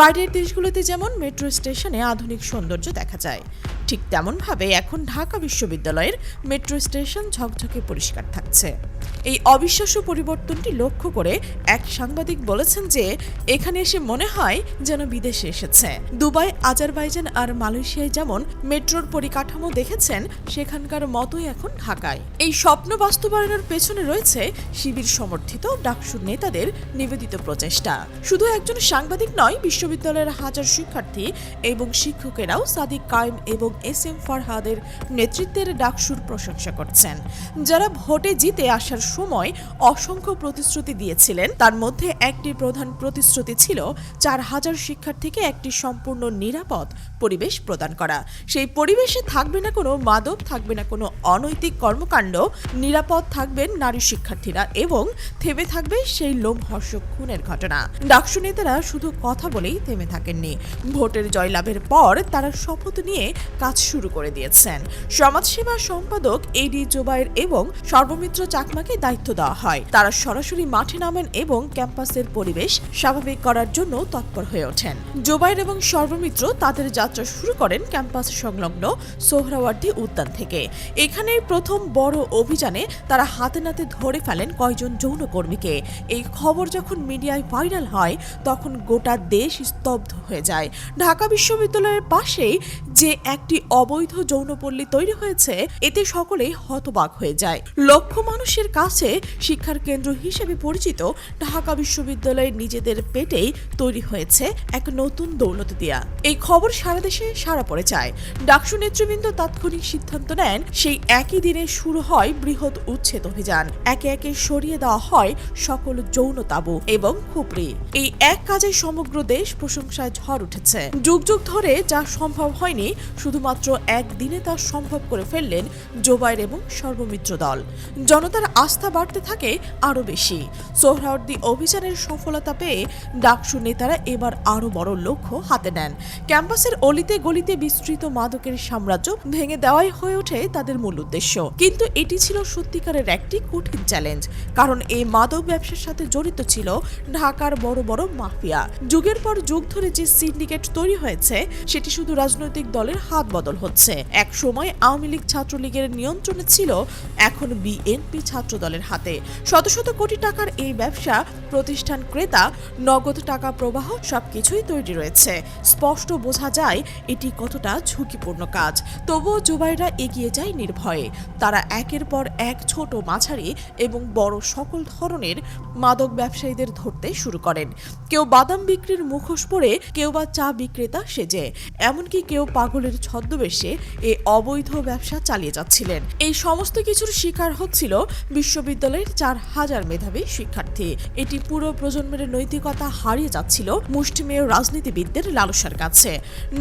বাইরের দেশগুলোতে যেমন মেট্রো স্টেশনে আধুনিক সৌন্দর্য দেখা যায়। ঠিক তেমনভাবে এখন ঢাকা বিশ্ববিদ্যালয়ের মেট্রো স্টেশন ঝকঝকে পরিষ্কার থাকছে। এই অবিশ্বাস্য পরিবর্তনটি লক্ষ্য করে এক সাংবাদিক বলেছেন যে, এখানে এসে মনে হয় যেন বিদেশে এসেছে। দুবাই, আজারবাইজান আর মালয়েশিয়ায় যেমন মেট্রোর পরিকাঠামো দেখেছেন, সেখানকার মতোই এখন ঢাকায়। এই স্বপ্ন বাস্তবায়নের পেছনে রয়েছে শিবির সমর্থিত ডাকসুর নেতাদের নিবেদিত প্রচেষ্টা। শুধু একজন সাংবাদিক নয়, বিশ্ববিদ্যালয়ের হাজার শিক্ষার্থী এবং শিক্ষকেরাও সাদিক কায়েম এবং এস এম ফারহাদের নেতৃত্বের ডাকসুর প্রশংসা করছেন। যারা ভোটে জিতে আসার সময় অসংখ্য প্রতিশ্রুতি দিয়েছিলেন, তার মধ্যে একটি প্রধান প্রতিশ্রুতি ছিল চার হাজার শিক্ষার্থীকে একটি সম্পূর্ণ নিরাপদ পরিবেশ প্রদান করা। সেই পরিবেশে থাকবে না কোনো মাদক, থাকবে না কোনো অনৈতিক কর্মকাণ্ড, নিরাপদ থাকবেন নারী শিক্ষার্থীরা এবং থেমে থাকবে সেই লোমহর্ষক খুনের ঘটনা। ডাকসু নেতারা শুধু কথা বলেই থেমে থাকেননি। ভোটের জয়লাভের পর তারা শপথ নিয়ে কাজ শুরু করে দিয়েছেন। সমাজসেবা সম্পাদক এডি জোবাইর এবং সর্বমিত্র চাকমাকে দায়িত্ব দেওয়া হয়। তারা সরাসরি মাঠে নামেন এবং ক্যাম্পাসের পরিবেশ স্বাভাবিক করার জন্য তৎপর হয়ে ওঠেন। জোবাইর এবং সর্বমিত্র তাদের যাত্রা শুরু করেন ক্যাম্পাস সংলগ্ন সোহরাওয়ার্দী উদ্যান থেকে। এখানে প্রথম বড় অভিযানে তারা হাতে নাতে ধরে ফেলেন কয়জন যৌনকর্মীকে। এই খবর যখন মিডিয়ায় ভাইরাল হয়, তখন গোটা দেশ স্তব্ধ হয়ে যায়। ঢাকা বিশ্ববিদ্যালয়ের পাশেই যে একটি অবৈধ যৌনপল্লী তৈরি হয়েছে, এতে সকলেই হতবাক হয়ে যায়। লক্ষ মানুষের কাছে শিক্ষার কেন্দ্র হিসেবে পরিচিত ঢাকা বিশ্ববিদ্যালয়ের নিজেদের পেটেই তৈরি হয়েছে এক নতুন দৌলত দিয়া। এই খবর সারা দেশে সারা পড়ে যায়। ডাকসু নেতৃবৃন্দ তাৎক্ষণিক সিদ্ধান্ত নেন, সেই একই দিনে শুরু হয় বৃহৎ উচ্ছেদ অভিযান। একে একে সরিয়ে দেওয়া হয় সকল যৌন তাবু এবং খুপড়ি এই এক কাজে সমগ্র দেশ প্রশংসায় ঝড় উঠেছে। যুগ যুগ ধরে যা সম্ভব হয়নি, শুধুমাত্র একদিনে তা সম্ভব করে ফেললেন জোবাইর এবং সর্বমিত্র দল। জনতার আস্থা বাড়তে থাকে আরও বেশি। সোহরাওয়ার্দী অভিযানের সফলতা পেয়ে ডাকসু নেতারা এবার আরও বড় লক্ষ্য হাতে নেন। ক্যাম্পাসের অলিতে গলিতে বিস্তৃত মাদকের সাম্রাজ্য ভেঙে দেওয়াই হয়ে ওঠে তাদের মূল উদ্দেশ্য। কিন্তু এটি ছিল সত্যিকারের একটি কঠিন চ্যালেঞ্জ, কারণ এই মাদক ব্যবসার সাথে জড়িত ছিল ঢাকার বড় বড় মাফিয়া। যুগের পর যুগ ধরে যে সিন্ডিকেট তৈরি হয়েছে, সেটি শুধু রাজনৈতিক দলের হাত বদল হচ্ছে। এক সময় আওয়ামী লীগ ছাত্রলীগের নিয়ন্ত্রণে ছিল এখন বিএনপি ছাত্র দলের হাতে। শত শত কোটি টাকার এই ব্যবসা, প্রতিষ্ঠান ক্রেতা, নগদ টাকা প্রবাহ সবকিছুই তৈরি রয়েছে। স্পষ্ট বোঝা যায় এটি কতটা ঝুঁকিপূর্ণ কাজ। তবুও জুবাইরা এগিয়ে যায় নির্ভয়ে। তারা একের পর এক ছোট মাঝারি এবং বড় সকল ধরনের মাদক ব্যবসায়ীদের ধরতে শুরু করেন। কেউ বাদাম বিক্রির মুখোশ পরে, কেউ বা চা বিক্রেতা সেজে। এমনকি কেউ পাগলের ছদ্মবেশে এ অবৈধ ব্যবসা চালিয়ে যাচ্ছিলেন। এই সমস্ত কিছুর শিকার হচ্ছিল বিশ্ববিদ্যালয়ের চার হাজার মেধাবী শিক্ষার্থী। এটি পুরো প্রজন্মের নৈতিকতা হারিয়ে যাচ্ছিল মুষ্টিমেয় রাজনীতিবিদদের লালসার কাছে।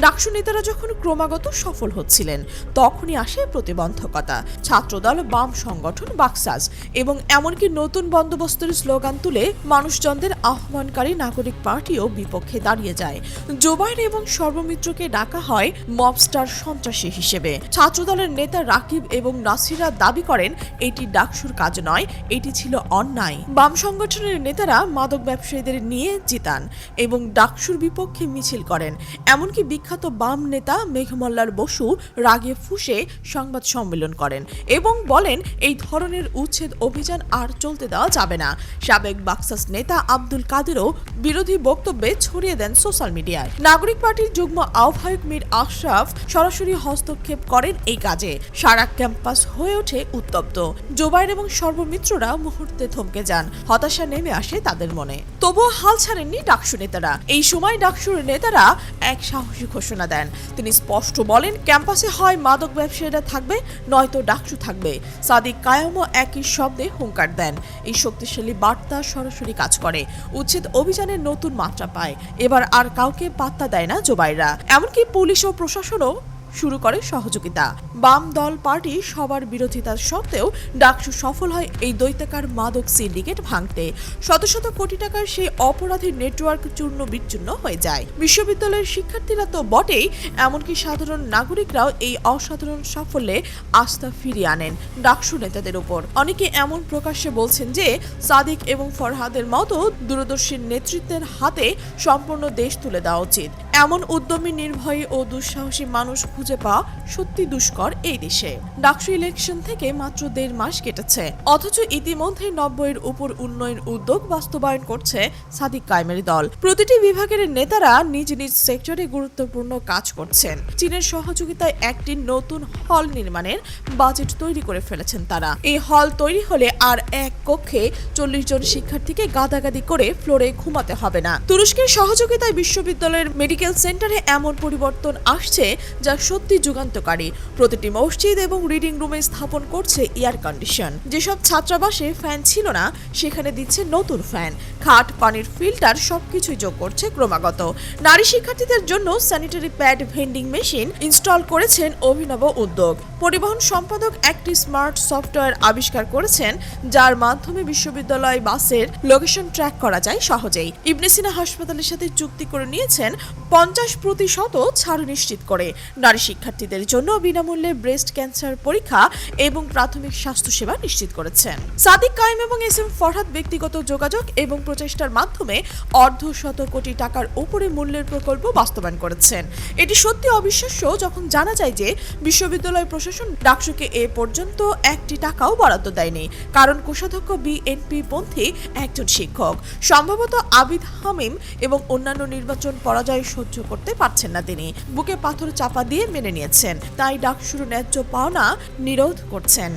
ডাকসু নেতারা যখন ক্রমাগত সফল হচ্ছিলেন, তখনই আসে প্রতিবন্ধকতা। ছাত্রদল, বাম সংগঠন বাক্সাস এবং এমনকি নতুন বন্দোবস্তের স্লোগান তুলে মানুষজনদের আহ্বানকারী নাগরিক পার্টিও বিপক্ষে দাঁড়িয়ে যায়। জোবাইর এবং সর্বমিত্রকে ডাকা হয় মবস্টার সন্ত্রাসী হিসেবে। ছাত্রদলের নেতা রাকিব এবং নাসিরা দাবি করেন, এটি ডাকসুর কাজ নয়, এটি ছিল অন্যায়। বাম সংগঠনের নেতারা মাদক ব্যবসায়ীদের নিয়ে জিতান এবং ডাকসুর বিপক্ষে মিছিল করেন। এমনকি বিখ্যাত বাম নেতা মেঘমল্লার বসু রাগে ফুসে সংবাদ সম্মেলন করেন এবং বলেন, এই ধরনের উচ্ছেদ অভিযান আর চলতে দেওয়া যাবে না। সাবেক বাক্সাস নেতা আব্দুল কাদেরও বিরোধী বক্তব্যে ছড়িয়ে দেন সোশ্যাল মিডিয়ায়। নাগরিক পার্টির যুগ্ম আহ্বায়ক মীর আশরাফ সরাসরি হস্তক্ষেপ করেন এই কাজে। সারা ক্যাম্পাস হয়ে ওঠে উত্তপ্ত। জোবাইর এবং সর্বমিত্ররা মুহূর্তে থমকে যান। হতাশা নেমে আসে তাদের মনে। তবুও হাল ছাড়েননি ডাকসু নেতারা। এই সময় ডাকসুর নেতারা এক সাহসী ঘোষণা দেন। তিনি স্পষ্ট বলেন, ক্যাম্পাসে হয় মাদক ব্যবসায়ীরা থাকবে, নয়তো ডাকসু থাকবে। সাদিক কায়ামও একই শব্দে হুঙ্কার দেন। এই শক্তিশালী বার্তা সরাসরি কাজ করে। উচ্ছেদ অভিযানের নতুন মাত্রা পায়। এবার আর কাউকে পাত্তা দেয় না জোবাইরা এমনকি পুলিশ ও প্রশাসনও শুরু করে সহযোগিতা। বাম দল পার্টি সবার বিরোধিতা সত্ত্বেও ডাকসু সফল হয় এই দৈত্যাকার মাদক সিন্ডিকেট ভাঙতে। শত শত কোটি টাকার সেই অপরাধী নেটওয়ার্ক চূর্ণ বিচ্ছিন্ন হয়ে যায়। বিশ্ববিদ্যালয়ের শিক্ষার্থীরা তো বটেই, এমনকি সাধারণ নাগরিকরাও এই অসাধারণ সাফল্যে আস্থা ফিরিয়ে আনেন ডাকসু নেতাদের উপর অনেকে এমন প্রকাশ্যে বলছেন যে, সাদিক এবং ফরহাদের মতো দূরদর্শীর নেতৃত্বের হাতে সম্পূর্ণ দেশ তুলে দেওয়া উচিত। এমন উদ্যমী, নির্ভয়ী ও দুঃসাহসী মানুষ খুঁজে পাওয়া সত্যি দুষ্কর এই দেশে। ডাকসু ইলেকশন থেকে মাত্র দেড় মাস কেটেছে। অথচ ইতিমধ্যে নব্বইয়ের উপর উন্নয়ন উদ্যোগ বাস্তবায়ন করছে সাদিক কায়েমের দল। প্রতিটি বিভাগের নেতারা নিজ নিজ সেক্টরে গুরুত্বপূর্ণ কাজ করছেন। চীনের সহযোগিতায় একটি নতুন হল নির্মাণের বাজেট তৈরি করে ফেলেছেন তারা। এই হল তৈরি হলে আর এক কক্ষে চল্লিশ জন শিক্ষার্থীকে গাদাগাদি করে ফ্লোরে ঘুমাতে হবে না। তুরস্কের সহযোগিতায় বিশ্ববিদ্যালয়ের মেডিকেল সেন্টারে এমন পরিবর্তন আসছে যা সত্যি যুগান্তকারী। প্রতিটি মসজিদ এবং রিডিং রুমে স্থাপন করছে এয়ার কন্ডিশন যেসব ছাত্রাবাসে ফ্যান ছিল না, সেখানে দিচ্ছে নতুন ফ্যান খাট, পানির ফিল্টার সবকিছুই যোগ করছে ক্রমাগত। নারী শিক্ষার্থীদের জন্য sanitary pad vending machine install করেছেন অভিনব উদ্যোগ। পরিবহন সম্পাদক একটি স্মার্ট সফটওয়্যার আবিষ্কার করেছেন, যার মাধ্যমে বিশ্ববিদ্যালয় বাসের লোকেশন ট্র্যাক করা যায় সহজেই। ইবনে সিনা হাসপাতালের সাথে চুক্তি করে নিয়েছেন পঞ্চাশ প্রতিশত ছাড় নিশ্চিত করে। নারী শিক্ষার্থীদের জন্য বিনামূল্যে ব্রেস্ট ক্যান্সার পরীক্ষা এবং প্রাথমিক স্বাস্থ্যসেবা নিশ্চিত করেছেন। সাদিক কায়েম এবং এস এম ফরহাদ ব্যক্তিগত যোগাযোগ এবং প্রচেষ্টার মাধ্যমে অর্ধ শত কোটি টাকার উপরে মূল্যের প্রকল্প বাস্তবায়ন করেছেন। এটি সত্যি অবিশ্বাস্য যখন জানা যায় যে বিশ্ববিদ্যালয় প্রশাসন ডাকসুকে এ পর্যন্ত একটি টাকাও বরাদ্দ দেয়নি। কারণ কোষাধ্যক্ষ বিএনপি পন্থী একজন শিক্ষক। সম্ভবত আবিদ হামিম এবং অন্যান্য নির্বাচন পরাজয় সহ্য করতে পারছেন না তিনি। বুকে পাথর চাপা দিয়ে মেনে নিয়েছেন। তাই ডাকসুর ন্যায্য পাওনা নিরোধ করছেন।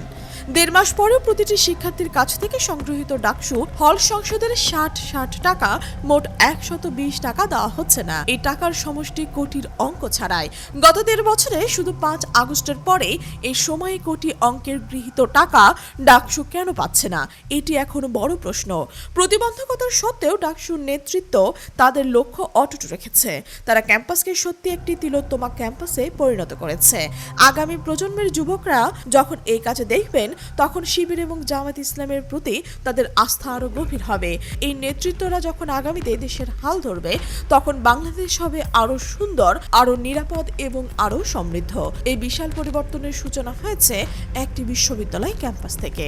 দেড় মাস পরেও প্রতিটি শিক্ষার্থীর কাছ থেকে সংগৃহীত ডাকসু হল সংসদের ষাট ষাট টাকা, মোট একশত বিশ টাকা দেওয়া হচ্ছে না। এই টাকার সমষ্টি কোটির অঙ্ক ছাড়ায় গত দেড় বছরে শুধু পাঁচ আগস্টের পরে এই সময়ে কোটি অঙ্কের গৃহীত টাকা ডাকসু কেন পাচ্ছে না? এটি এখন বড় প্রশ্ন। প্রতিবন্ধকতার সত্ত্বেও ডাকসুর নেতৃত্ব তাদের লক্ষ্য অটুট রেখেছে। তারা ক্যাম্পাসকে সত্যি একটি তিলোত্তমা ক্যাম্পাসে পরিণত করেছে। আগামী প্রজন্মের যুবকরা যখন এই কাজে দেখবেন তখন শিবির এবং জামাত ইসলামের প্রতি তাদের আস্থা আরও গভীর হবে। এই নেতৃত্বরা যখন আগামীতে দেশের হাল ধরবে, তখন বাংলাদেশ হবে আরও সুন্দর আরও নিরাপদ এবং আরও সমৃদ্ধ। এই বিশাল পরিবর্তনের সূচনা হয়েছে একটি বিশ্ববিদ্যালয় ক্যাম্পাস থেকে।